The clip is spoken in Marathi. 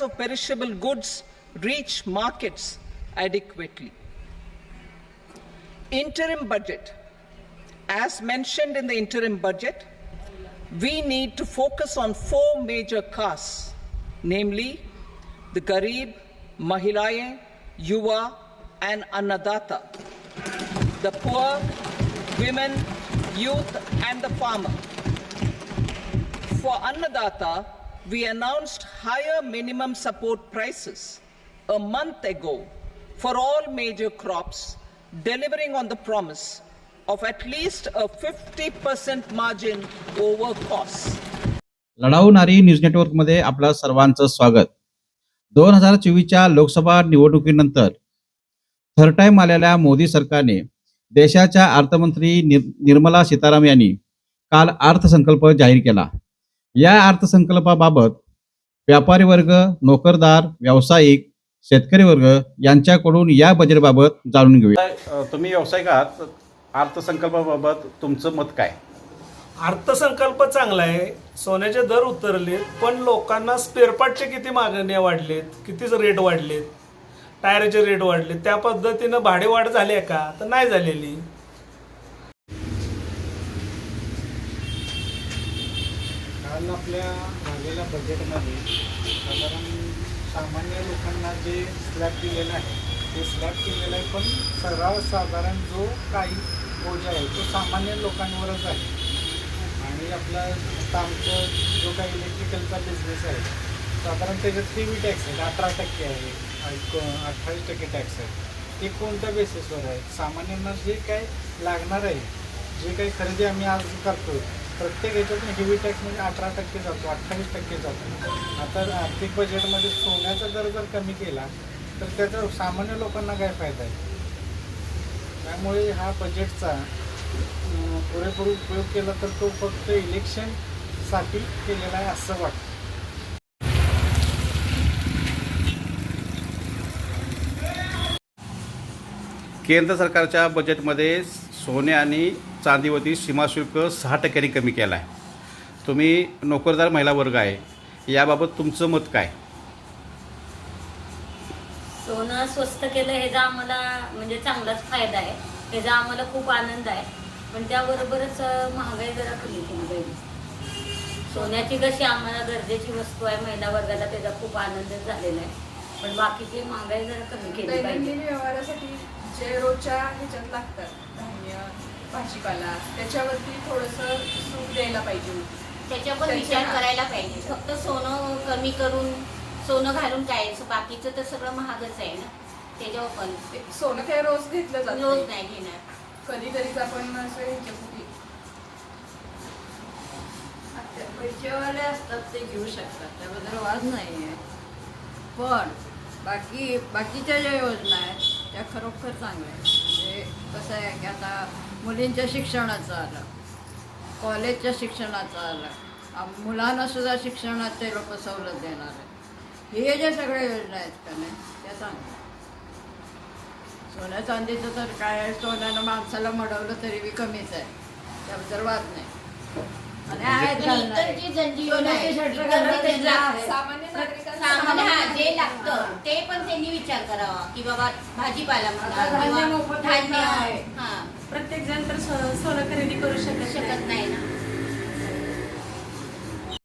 of perishable goods reach markets adequately. Interim budget. As mentioned in the interim budget, we need to focus on four major castes, namely the Garib, Mahilaye, Yuva, and Annadata, the poor, women, youth, and the farmer. For Annadata, we announced higher minimum support prices a month ago for all major crops, delivering on the promise of at least a 50% margin over costs. लढाऊ नारी न्यूज नेटवर्कमध्ये आपलं सर्वांचं स्वागत दोन हजार चोवीसच्या लोकसभा निवडणुकीनंतर थर्ड टाइम आलेल्या मोदी सरकारने देशाच्या अर्थमंत्री निर्मला सीताराम यांनी काल अर्थसंकल्प जाहीर केला या अर्थसंकल्पाबाबत व्यापारी वर्ग नोकरदार व्यावसायिक शेतकरी वर्ग यांच्याकडून या बजेटबाबत जाणून घेऊया. अ, तुम्ही व्यावसायिक आहात. अर्थसंकल्पाबाबत तुमचं मत काय? अर्थसंकल्प चांगला आहे. सोन्याचे दर उतरलेत पण लोकांना स्पेअरपार्टचे किती मागण्या वाढलेत कितीच रेट वाढलेत टायरचे रेट वाढले त्या पद्धतीनं भाडेवाढ झाली आहे का? तर नाही झालेली. काल आपल्या झालेल्या बजेटमध्ये साधारण सामान्य लोकांना जे स्लॅब दिलेलं आहे ते स्लॅब दिलेलं आहे पण सर्वसाधारण जो काही बोजा आहे तो सामान्य लोकांवरच आहे. आणि आपला आता आमचं जो काही इलेक्ट्रिकलचा बिझनेस आहे साधारण त्याच्यात हेवी टॅक्स आहे अठरा टक्के आहे अठ्ठावीस टक्के टॅक्स आहे. ते कोणत्या बेसिसवर आहे? सामान्यांना जे काय लागणार आहे जे काही खरेदी आम्ही आज करतो प्रत्येक ह्याच्यातून हेवी टॅक्स म्हणजे अठरा टक्के जातो अठ्ठावीस टक्के जातो. आता आर्थिक बजेटमध्ये सोन्याचा दर जर कमी केला तर त्याचा सामान्य लोकांना काय फायदा आहे? त्यामुळे हा बजेटचा पुरेपूर उपयोग केला तर तो फक्त इलेक्शनसाठी केलेला आहे असं वाटतं. केंद्र सरकारच्या बजेटमध्ये सोने आणि चांदीवरती सीमाशुल्क सहा टक्क्यांनी कमी केला आहे तुम्ही नोकरदार महिला वर्ग आहे याबाबत तुमचं मत काय? सोनं स्वस्त केलं ह्याचा आम्हाला म्हणजे चांगलाच फायदा आहे. ह्याचा आम्हाला खूप आनंद आहे. पण त्याबरोबरच महागाई जरा कमी केली पाहिजे सोन्याची कशी आम्हाला गरजेची वस्तू आहे महिला वर्गाला त्याचा खूप आनंद झालेला आहे. पण बाकीची महागाई जरा कमी केली पाहिजे. दैनंदिन व्यवहारासाठी जे रोजच्या ह्याच्यात लागतात धान्य भाजीपाला त्याच्यावरती थोडंसं सूट द्यायला पाहिजे होती. त्याच्यावर त्याच्या- विचार करायला पाहिजे. फक्त सोनं कमी करून सोनं घालून काय? बाकीचं तर सगळं महागच आहे ना? त्याच्यावर पण. ते सोनं काय रोज घेतलं रोज जातं नाही घेणार. कधीतरीच आपण असं ह्याच्यासाठी पैसेवाले असतात ते घेऊ शकतात. त्याबद्दल वाद नाही आहे पण बाकी बाकीच्या ज्या योजना आहेत खरोखर चांगलं आहे. म्हणजे कसं आहे की आता मुलींच्या शिक्षणाचं आलं कॉलेजच्या शिक्षणाचं आलं मुलांनासुद्धा मुलांना सुद्धा लोक सवलत देणार आहेत. हे ज्या सगळ्या योजना आहेत का नाही त्या चांगल्या सोन्या चांदीचं तर काय आहे सोन्यानं माणसाला मडवलं तरी बी कमीच आहे. त्याबद्दल वाद नाही. इतर जी हा लागतं ते पण त्यांनी विचार करावा की बाबा भाजीपाला धान्य. हा. प्रत्येक जण तर सोनं खरेदी करू शकत शकत